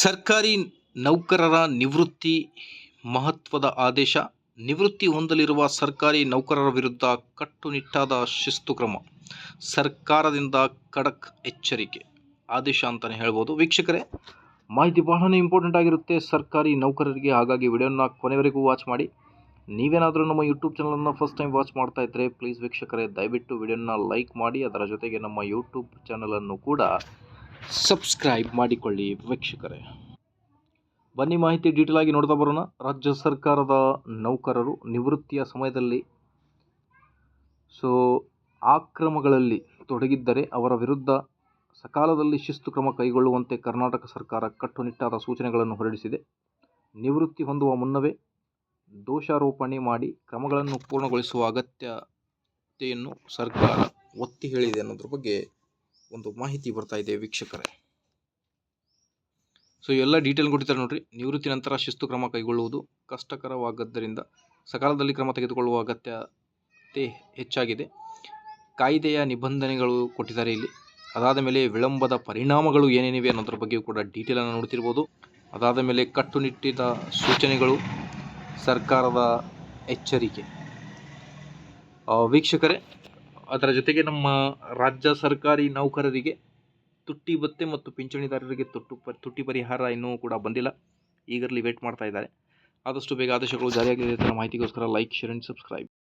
ಸರ್ಕಾರಿ ನೌಕರರ ನಿವೃತ್ತಿ ಮಹತ್ವದ ಆದೇಶ, ನಿವೃತ್ತಿ ಹೊಂದಲಿರುವ ಸರ್ಕಾರಿ ನೌಕರರ ವಿರುದ್ಧ ಕಟ್ಟುನಿಟ್ಟಾದ ಶಿಸ್ತು ಕ್ರಮ, ಸರ್ಕಾರದಿಂದ ಖಡಕ್ ಎಚ್ಚರಿಕೆ ಆದೇಶ ಅಂತಲೇ ಹೇಳ್ಬೋದು. ವೀಕ್ಷಕರೇ, ಮಾಹಿತಿ ಬಹಳನೇ ಇಂಪಾರ್ಟೆಂಟ್ ಆಗಿರುತ್ತೆ. ಸರ್ಕಾರಿ ನೌಕರರಿಗೆ ಹಾಗಾಗಿ ವಿಡಿಯೋನ ಕೊನೆವರೆಗೂ ವಾಚ್ ಮಾಡಿ. ನೀವೇನಾದರೂ ನಮ್ಮ ಯೂಟ್ಯೂಬ್ ಚಾನಲನ್ನು ಫಸ್ಟ್ ಟೈಮ್ ವಾಚ್ ಮಾಡ್ತಾ ಇದ್ದರೆ ಪ್ಲೀಸ್ ವೀಕ್ಷಕರೇ, ದಯವಿಟ್ಟು ವಿಡಿಯೋನ ಲೈಕ್ ಮಾಡಿ. ಅದರ ಜೊತೆಗೆ ನಮ್ಮ ಯೂಟ್ಯೂಬ್ ಚಾನಲನ್ನು ಕೂಡ ಸಬ್ಸ್ಕ್ರೈಬ್ ಮಾಡಿಕೊಳ್ಳಿ ವೀಕ್ಷಕರೇ. ಬನ್ನಿ ಮಾಹಿತಿ ಡೀಟೇಲ್ ಆಗಿ ನೋಡ್ತಾ ಬರೋಣ. ರಾಜ್ಯ ಸರ್ಕಾರದ ನೌಕರರು ನಿವೃತ್ತಿಯ ಸಮಯದಲ್ಲಿ ಸೊ ಆಕ್ರಮಗಳಲ್ಲಿ ತೊಡಗಿದ್ದರೆ ಅವರ ವಿರುದ್ಧ ಸಕಾಲದಲ್ಲಿ ಶಿಸ್ತು ಕ್ರಮ ಕೈಗೊಳ್ಳುವಂತೆ ಕರ್ನಾಟಕ ಸರ್ಕಾರ ಕಟ್ಟುನಿಟ್ಟಾದ ಸೂಚನೆಗಳನ್ನು ಹೊರಡಿಸಿದೆ. ನಿವೃತ್ತಿ ಹೊಂದುವ ಮುನ್ನವೇ ದೋಷಾರೋಪಣೆ ಮಾಡಿ ಕ್ರಮಗಳನ್ನು ಪೂರ್ಣಗೊಳಿಸುವ ಅಗತ್ಯತೆಯನ್ನು ಸರ್ಕಾರ ಒತ್ತಿ ಹೇಳಿದೆ ಅನ್ನೋದ್ರ ಬಗ್ಗೆ ಒಂದು ಮಾಹಿತಿ ಬರ್ತಾ ಇದೆ ವೀಕ್ಷಕರೇ. ಸೊ ಎಲ್ಲ ಡೀಟೇಲ್ ಕೊಟ್ಟಿದ್ದಾರೆ ನೋಡ್ರಿ. ನಿವೃತ್ತಿ ನಂತರ ಶಿಸ್ತು ಕ್ರಮ ಕೈಗೊಳ್ಳುವುದು ಕಷ್ಟಕರವಾಗದ್ದರಿಂದ ಸಕಾಲದಲ್ಲಿ ಕ್ರಮ ತೆಗೆದುಕೊಳ್ಳುವ ಅಗತ್ಯತೆ ಹೆಚ್ಚಾಗಿದೆ. ಕಾಯ್ದೆಯ ನಿಬಂಧನೆಗಳು ಕೊಟ್ಟಿದ್ದಾರೆ ಇಲ್ಲಿ. ಅದಾದ ಮೇಲೆ ವಿಳಂಬದ ಪರಿಣಾಮಗಳು ಏನೇನಿವೆ ಅನ್ನೋದ್ರ ಬಗ್ಗೆಯೂ ಕೂಡ ಡೀಟೇಲನ್ನು ನೋಡ್ತಿರ್ಬೋದು. ಅದಾದ ಮೇಲೆ ಕಟ್ಟುನಿಟ್ಟಿದ ಸೂಚನೆಗಳು ಸರ್ಕಾರದ ಎಚ್ಚರಿಕೆ. ವೀಕ್ಷಕರೇ ಅದರ ಜೊತೆಗೆ ನಮ್ಮ ರಾಜ್ಯ ಸರ್ಕಾರಿ ನೌಕರರಿಗೆ ತುಟ್ಟಿ ಭತ್ತೆ ಮತ್ತು ಪಿಂಚಣಿದಾರರಿಗೆ ತುಟ್ಟು ಪ, ತುಟ್ಟಿ ಪರಿಹಾರ ಇನ್ನೂ ಕೂಡ ಬಂದಿಲ್ಲ. ಈಗಲೇ ವೇಟ್ ಮಾಡ್ತಾ ಇದ್ದಾರೆ. ಆದಷ್ಟು ಬೇಗ ಆದೇಶಗಳು ಜಾರಿಯಾಗಲಿದೆ ಮಾಹಿತಿಗೋಸ್ಕರ ಲೈಕ್ ಶೇರ್ ಆ್ಯಂಡ್ ಸಬ್ಸ್ಕ್ರೈಬ್